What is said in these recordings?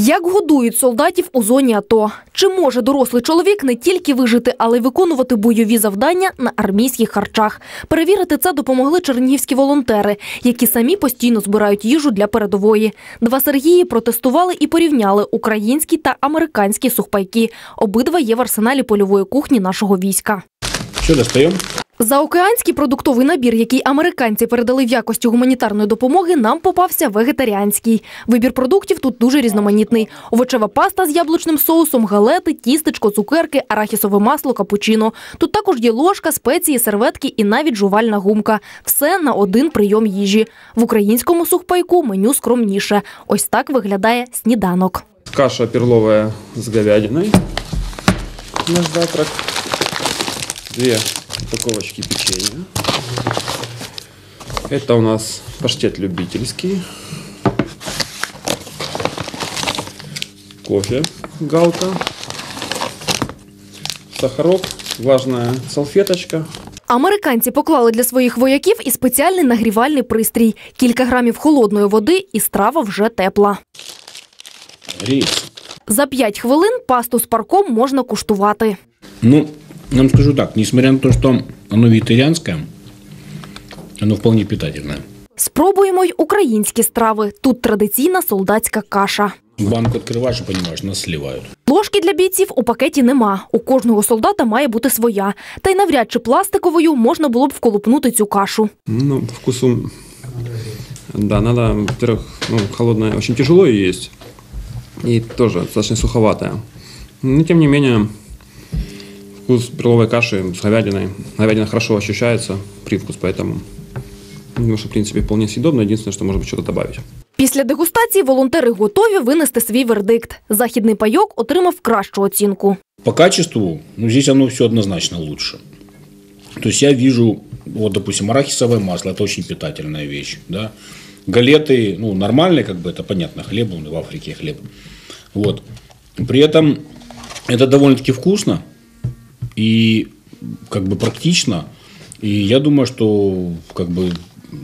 Як годують солдатів у зоні АТО? Чи може дорослий чоловік не тільки вижити, але й виконувати бойові завдання на армійських харчах? Перевірити це допомогли чернігівські волонтери, які самі постійно збирають їжу для передової. Два Сергії протестували і порівняли українські та американські сухпайки. Обидва є в арсеналі польової кухні нашого війська. Что, достаем? Заокеанський продуктовий набір, який американці передали в якості гуманітарної допомоги, нам попався вегетаріанський. Вибір продуктів тут дуже різноманітний: овочева паста з яблучним соусом, галети, тістечко, цукерки, арахісове масло, капучино. Тут також є ложка, спеції, серветки і навіть жувальна гумка. Все на один прийом їжі. В українському сухпайку меню скромніше. Ось так виглядає сніданок. Каша перловая с говядиной на завтрак. Две упаковочки печенья. Это у нас паштет любительский. Кофе галка. Сахарок, влажная салфеточка. Американці поклали для своїх вояків і спеціальний нагрівальний пристрій. Кілька грамів холодної води і страва вже тепла. Рис. За 5 хвилин пасту з парком можна куштувати. Ну, вам скажу так, несмотря на то, что оно вегетарианское, оно вполне питательное. Спробуємо й українські страви. Тут традиційна солдатська каша. Банку открываешь и понимаешь, нас сливают. Ложки для бійців у пакеті нема. У кожного солдата має бути своя. Та й навряд чи пластиковою можна було б вколупнути цю кашу. Ну, по вкусу, да, надо, во-первых, ну, холодное очень тяжело ее есть. И тоже достаточно суховатая. Но, тем не менее, вкус перловой каши с говядиной. Говядина хорошо ощущается, привкус, поэтому, ну, что, в принципе, вполне съедобно. Единственное, что, может быть, что-то добавить. Після дегустації волонтери готові винести свій вердикт. Західний пайок отримав кращу оцінку. По качеству, ну, здесь оно все однозначно лучше. То есть я вижу, вот, допустим, арахисовое масло, это очень питательная вещь, да. Галеты, ну, нормальные, как бы, это понятно, хлеб, он в Африке хлеб. Вот. При этом это довольно-таки вкусно и, как бы, практично. И я думаю, что, как бы,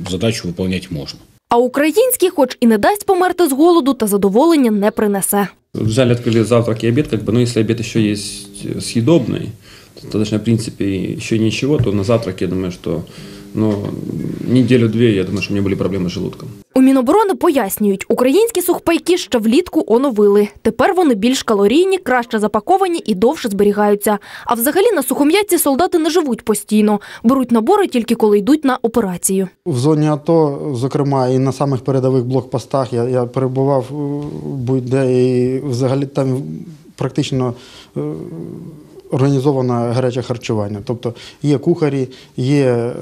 задачу выполнять можно. А український, хоч і не дасть померти з голоду, та задоволення не принесе. Взяли, открыли завтрак и обед, как бы, но если обед еще есть съедобный, то, точно, в принципе, еще ничего, то на завтрак, я думаю, что ну, неделю-две, я думаю, что у меня были проблемы с желудком. У Міноборони пояснюють, українські сухпайки ще влітку оновили. Тепер вони більш калорійні, краще запаковані і довше зберігаються. А взагалі на сухом'ятці солдати не живуть постійно. Беруть набори тільки коли йдуть на операцію. В зоні АТО, зокрема, і на самих передових блокпостах я, я перебував е, будь-де і взагалі там практично е, організоване гаряче харчування. Тобто є кухарі, є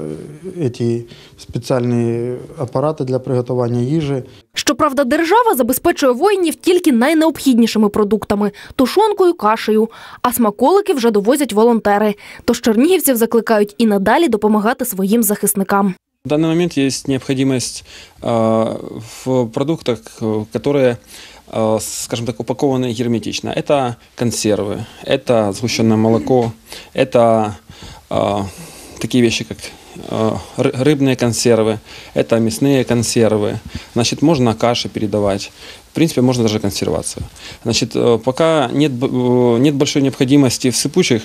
е, ті спеціальні апарати для приготування їжі. Щоправда, держава забезпечує воїнів тільки найнеобхіднішими продуктами тушонкою, кашею. А смаколики вже довозять волонтери. Тож чернігівців закликають і надалі допомагати своїм захисникам. В данный момент есть необходимость э, в продуктах, э, которые, э, скажем так, упакованы герметично. Это консервы, это сгущенное молоко, это э, такие вещи, как э, ры- рыбные консервы, это мясные консервы. Значит, можно каши передавать. В принципе, можно даже консервацию. Значит, э, пока нет, э, нет большой необходимости в сыпучих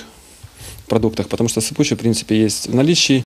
продуктах, потому что сыпучие, в принципе, есть в наличии.